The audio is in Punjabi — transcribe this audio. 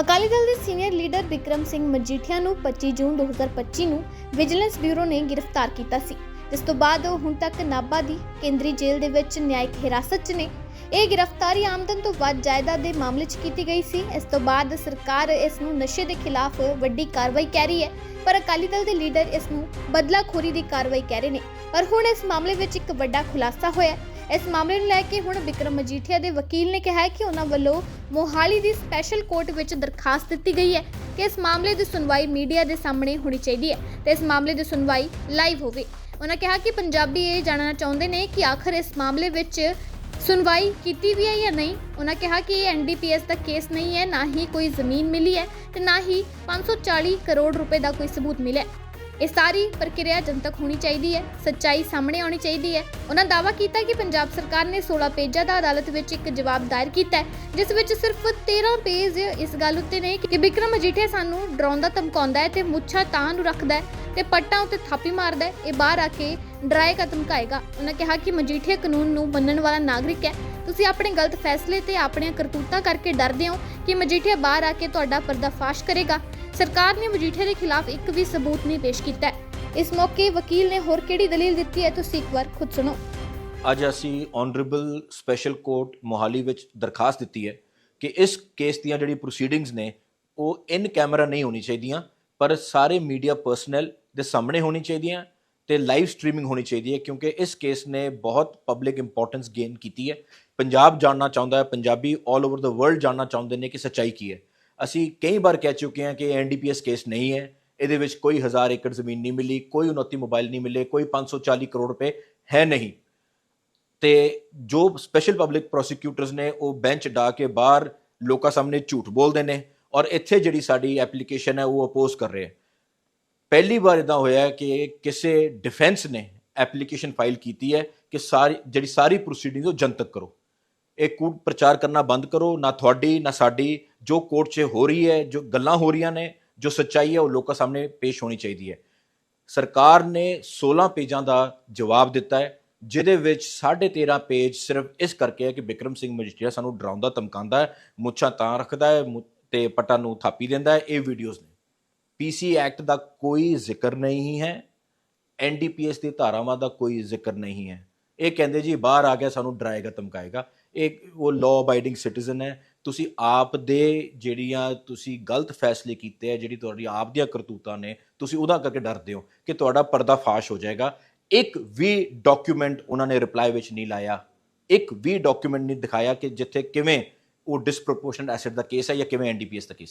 ਅਕਾਲੀ ਦਲ ਦੇ ਸੀਨੀਅਰ ਲੀਡਰ ਵਿਕਰਮ ਸਿੰਘ ਮਜੀਠੀਆ ਨੂੰ 25 ਜੂਨ 2025 ਨੂੰ ਵਿਜੀਲੈਂਸ ਬਿਊਰੋ ਨੇ ਗ੍ਰਿਫਤਾਰ ਕੀਤਾ ਸੀ। ਇਸ ਤੋਂ ਬਾਅਦ ਉਹ ਹੁਣ ਤੱਕ ਨਾਭਾ ਦੀ ਕੇਂਦਰੀ ਜੇਲ੍ਹ ਦੇ ਵਿੱਚ ਨਿਆਇਕ ਹਿਰਾਸਤ 'ਚ ਨੇ। ਇਹ ਗ੍ਰਿਫਤਾਰੀ ਆਮਦਨ ਤੋਂ ਵੱਧ ਜਾਇਦਾਦ ਦੇ ਮਾਮਲੇ 'ਚ ਕੀਤੀ ਗਈ ਸੀ। ਇਸ ਤੋਂ ਬਾਅਦ ਸਰਕਾਰ ਇਸ ਨੂੰ ਨਸ਼ੇ ਦੇ ਖਿਲਾਫ ਵੱਡੀ ਕਾਰਵਾਈ ਕਹਿ ਰਹੀ ਹੈ, ਪਰ ਅਕਾਲੀ ਦਲ ਦੇ ਲੀਡਰ ਇਸ ਨੂੰ ਬਦਲਾਖੋਰੀ ਦੀ ਕਾਰਵਾਈ ਕਹਿ ਰਹੇ ਨੇ। ਪਰ ਹੁਣ ਇਸ ਮਾਮਲੇ ਵਿੱਚ ਇੱਕ ਵੱਡਾ ਖੁਲਾਸਾ ਹੋਇਆ ਇਸ ਮਾਮਲੇ ਨੂੰ ਲੈ ਕੇ ਹੁਣ ਵਿਕਰਮ ਮਜੀਠੀਆ ਦੇ ਵਕੀਲ ਨੇ ਕਿਹਾ ਹੈ ਕਿ ਉਹਨਾਂ ਵੱਲੋਂ ਮੋਹਾਲੀ ਦੀ ਸਪੈਸ਼ਲ ਕੋਰਟ ਵਿੱਚ ਦਰਖਾਸਤ ਦਿੱਤੀ ਗਈ ਹੈ ਕਿ ਇਸ ਮਾਮਲੇ ਦੀ ਸੁਣਵਾਈ ਮੀਡੀਆ ਦੇ ਸਾਹਮਣੇ ਹੋਣੀ ਚਾਹੀਦੀ ਹੈ ਤੇ ਇਸ ਮਾਮਲੇ ਦੀ ਸੁਣਵਾਈ ਲਾਈਵ ਹੋਵੇ। ਉਹਨਾਂ ਕਿਹਾ ਕਿ ਪੰਜਾਬੀ ਇਹ ਜਾਣਨਾ ਚਾਹੁੰਦੇ ਨੇ ਕਿ ਆਖਰ ਇਸ ਮਾਮਲੇ ਵਿੱਚ ਸੁਣਵਾਈ ਕੀਤੀ ਵੀ ਹੈ ਜਾਂ ਨਹੀਂ। ਉਹਨਾਂ ਕਿਹਾ ਕਿ ਇਹ ਐਨਡੀਪੀਐਸ ਦਾ ਕੇਸ ਨਹੀਂ ਹੈ, ਨਾ ਹੀ ਕੋਈ ਜ਼ਮੀਨ ਮਿਲੀ ਹੈ ਤੇ ਨਾ ਹੀ 540 ਕਰੋੜ ਰੁਪਏ ਦਾ ਕੋਈ ਸਬੂਤ ਮਿਲਿਆ। ਇਹ ਸਾਰੀ ਪ੍ਰਕਿਰਿਆ ਜਨਤਕ ਹੋਣੀ ਚਾਹੀਦੀ ਹੈ, ਸੱਚਾਈ ਸਾਹਮਣੇ ਆਉਣੀ ਚਾਹੀਦੀ ਹੈ। ਉਹਨਾਂ ਦਾਅਵਾ ਕੀਤਾ ਕਿ ਪੰਜਾਬ ਸਰਕਾਰ ਨੇ 16 ਪੇਜਾਂ ਦਾ ਅਦਾਲਤ ਵਿੱਚ ਇੱਕ ਜਵਾਬ ਦਾਇਰ ਕੀਤਾ ਹੈ, ਜਿਸ ਵਿੱਚ ਸਿਰਫ 13 ਪੇਜ ਇਸ ਗੱਲ ਉੱਤੇ ਨੇ ਕਿ ਵਿਕਰਮ ਮਜੀਠੀਆ ਸਾਨੂੰ ਡਰਾਉਂਦਾ ਧਮਕਾਉਂਦਾ ਹੈ ਤੇ ਮੁੱਛਾਂ ਤਾਂ ਨੂੰ ਰੱਖਦਾ ਹੈ ਤੇ ਪੱਟਾਂ ਉੱਤੇ ਥਾਪੀ ਮਾਰਦਾ ਹੈ। ਇਹ ਬਾਹਰ ਆ ਕੇ ਡਰਾਏਗਾ ਧਮਕਾਏਗਾ ਉਹਨਾਂ ਕਿਹਾ ਕਿ ਮਜੀਠੇ ਕਾਨੂੰਨ ਨੂੰ ਮੰਨਣ ਵਾਲਾ ਨਾਗਰਿਕ ਹੈ। ਤੁਸੀਂ ਆਪਣੇ ਗਲਤ ਫੈਸਲੇ ਤੇ ਆਪਣੀਆਂ ਕਰਤੂਤਾਂ ਕਰਕੇ ਡਰਦੇ ਹੋ ਕਿ ਮਜੀਠੀਆ ਬਾਹਰ ਆ ਕੇ ਤੁਹਾਡਾ ਪਰਦਾਫਾਸ਼ ਕਰੇਗਾ? ਸਰਕਾਰ ਨੇ ਮਜੀਠੀਆ ਦੇ ਖਿਲਾਫ ਇੱਕ ਵੀ ਸਬੂਤ ਨਹੀਂ ਪੇਸ਼ ਕੀਤਾ। ਇਸ ਮੌਕੇ ਵਕੀਲ ਨੇ ਹੋਰ ਕਿਹੜੀ ਦਲੀਲ ਦਿੱਤੀ ਹੈ, ਤੁਸੀਂ ਇੱਕ ਵਾਰ ਖੁਦ ਸੁਣੋ। ਅੱਜ ਅਸੀਂ ਆਨਰੇਬਲ ਸਪੈਸ਼ਲ ਕੋਰਟ ਮੋਹਾਲੀ ਵਿੱਚ ਦਰਖਾਸਤ ਦਿੱਤੀ ਹੈ ਕਿ ਇਸ ਕੇਸ ਦੀਆਂ ਜਿਹੜੀ ਪ੍ਰੋਸੀਡਿੰਗਸ ਨੇ, ਉਹ ਇਨ ਕੈਮਰਾ ਨਹੀਂ ਹੋਣੀ ਚਾਹੀਦੀਆਂ, ਪਰ ਸਾਰੇ ਮੀਡੀਆ ਪਰਸਨਲ ਦੇ ਸਾਹਮਣੇ ਹੋਣੀ ਚਾਹੀਦੀਆਂ ਤੇ ਲਾਈਵ ਸਟ੍ਰੀਮਿੰਗ ਹੋਣੀ ਚਾਹੀਦੀ ਹੈ, ਕਿਉਂਕਿ ਇਸ ਕੇਸ ਨੇ ਬਹੁਤ ਪਬਲਿਕ ਇੰਪੋਰਟੈਂਸ ਗੇਨ ਕੀਤੀ ਹੈ। ਪੰਜਾਬ ਜਾਣਨਾ ਚਾਹੁੰਦਾ ਹੈ, ਪੰਜਾਬੀ 올 ਓਵਰ ਦਾ ਵਰਲਡ ਜਾਣਨਾ ਚਾਹੁੰਦੇ ਨੇ ਕਿ ਸੱਚਾਈ ਕੀ ਹੈ। ਅਸੀਂ ਕਈ ਵਾਰ ਕਹਿ ਚੁੱਕੇ ਹਾਂ ਕਿ ਐਨਡੀਪੀਐਸ ਕੇਸ ਨਹੀਂ ਹੈ, ਇਹਦੇ ਵਿੱਚ ਕੋਈ ਹਜ਼ਾਰ ਏਕੜ ਜ਼ਮੀਨ ਨਹੀਂ ਮਿਲੀ, ਕੋਈ 29 ਮੋਬਾਈਲ ਨਹੀਂ ਮਿਲੇ, ਕੋਈ 540 ਕਰੋੜ ਰੁਪਏ ਹੈ ਨਹੀਂ। ਤੇ ਜੋ ਸਪੈਸ਼ਲ ਪਬਲਿਕ ਪ੍ਰੋਸੀਕਿਊਟਰਸ ਨੇ, ਉਹ ਬੈਂਚ ਡਾ ਕੇ ਬਾਹਰ ਲੋਕਾਂ ਸਾਹਮਣੇ ਝੂਠ ਬੋਲਦੇ ਨੇ ਔਰ ਇੱਥੇ ਜਿਹੜੀ ਸਾਡੀ ਐਪਲੀਕੇਸ਼ਨ ਹੈ, ਉਹ ਅਪੋਜ਼ ਕਰ ਰਹੇ ਹੈ। ਪਹਿਲੀ ਵਾਰ ਇਦਾਂ ਹੋਇਆ ਕਿ ਕਿਸੇ ਡਿਫੈਂਸ ਨੇ ਐਪਲੀਕੇਸ਼ਨ ਫਾਈਲ ਕੀਤੀ ਹੈ ਕਿ ਸਾਰੀ, ਜਿਹੜੀ ਸਾਰੀ ਪ੍ਰੋਸੀਡਿੰਗ ਉਹ ਜਨਤਕ ਕਰੋ। ਇਹ ਕੂਟ ਪ੍ਰਚਾਰ ਕਰਨਾ ਬੰਦ ਕਰੋ, ਨਾ ਤੁਹਾਡੀ, ਨਾ ਸਾਡੀ, ਜੋ ਕੋਰਟ 'ਚ ਹੋ ਰਹੀ ਹੈ, ਜੋ ਗੱਲਾਂ ਹੋ ਰਹੀਆਂ ਨੇ, ਜੋ ਸੱਚਾਈ ਹੈ, ਉਹ ਲੋਕਾਂ ਸਾਹਮਣੇ ਪੇਸ਼ ਹੋਣੀ ਚਾਹੀਦੀ ਹੈ। ਸਰਕਾਰ ਨੇ 16 ਪੇਜਾਂ ਦਾ ਜਵਾਬ ਦਿੱਤਾ ਹੈ, ਜਿਹਦੇ ਵਿੱਚ 13.5 ਪੇਜ ਸਿਰਫ ਇਸ ਕਰਕੇ ਹੈ ਕਿ ਵਿਕਰਮ ਸਿੰਘ ਮਜੀਠੀਆ ਸਾਨੂੰ ਡਰਾਉਂਦਾ, ਧਮਕਾਉਂਦਾ ਹੈ, ਮੁੱਛਾਂ ਤਾਂ ਰੱਖਦਾ ਹੈ, ਮੁ- ਤੇ ਪੱਟਾਂ ਨੂੰ ਥਾਪੀ ਦਿੰਦਾ ਹੈ, ਇਹ ਵੀਡੀਓਜ਼ ਨੇ। ਪੀਸੀ ਐਕਟ ਦਾ ਕੋਈ ਜ਼ਿਕਰ ਨਹੀਂ ਹੈ ਐਨਡੀਪੀਐਸ ਦੀ ਧਾਰਾਵਾਂ ਦਾ ਕੋਈ ਜ਼ਿਕਰ ਨਹੀਂ ਹੈ। ਇਹ ਕਹਿੰਦੇ ਜੀ ਬਾਹਰ ਆ ਗਿਆ, ਸਾਨੂੰ ਡਰਾਏਗਾ, ਧਮਕਾਏਗਾ। ਇਹ ਉਹ ਲਾਅ ਅਬਾਈਡਿੰਗ ਸਿਟੀਜ਼ਨ ਹੈ। ਤੁਸੀਂ ਆਪ ਦੇ ਜਿਹੜੀਆਂ ਤੁਸੀਂ ਗਲਤ ਫੈਸਲੇ ਕੀਤੇ ਆ, ਜਿਹੜੀ ਤੁਹਾਡੀ ਆਪ ਦੀਆਂ ਕਰਤੂਤਾਂ ਨੇ, ਤੁਸੀਂ ਉਹਦਾ ਕਰਕੇ ਡਰਦੇ ਹੋ ਕਿ ਤੁਹਾਡਾ ਪਰਦਾ ਫਾਸ਼ ਹੋ ਜਾਏਗਾ। ਇੱਕ ਵੀ ਡਾਕੂਮੈਂਟ ਉਹਨਾਂ ਨੇ ਰਿਪਲਾਈ ਵਿੱਚ ਨਹੀਂ ਲਾਇਆ। ਇੱਕ ਵੀ ਡਾਕੂਮੈਂਟ ਨਹੀਂ ਦਿਖਾਇਆ ਕਿ ਜਿੱਥੇ ਕਿਵੇਂ ਉਹ ਡਿਸਪ੍ਰੋਪੋਰਸ਼ਨਟ ਐਸੈਟ ਦਾ ਕੇਸ ਹੈ ਜਾਂ ਕਿਵੇਂ ਐਨਡੀਪੀਐਸ ਦਾ ਕੇਸ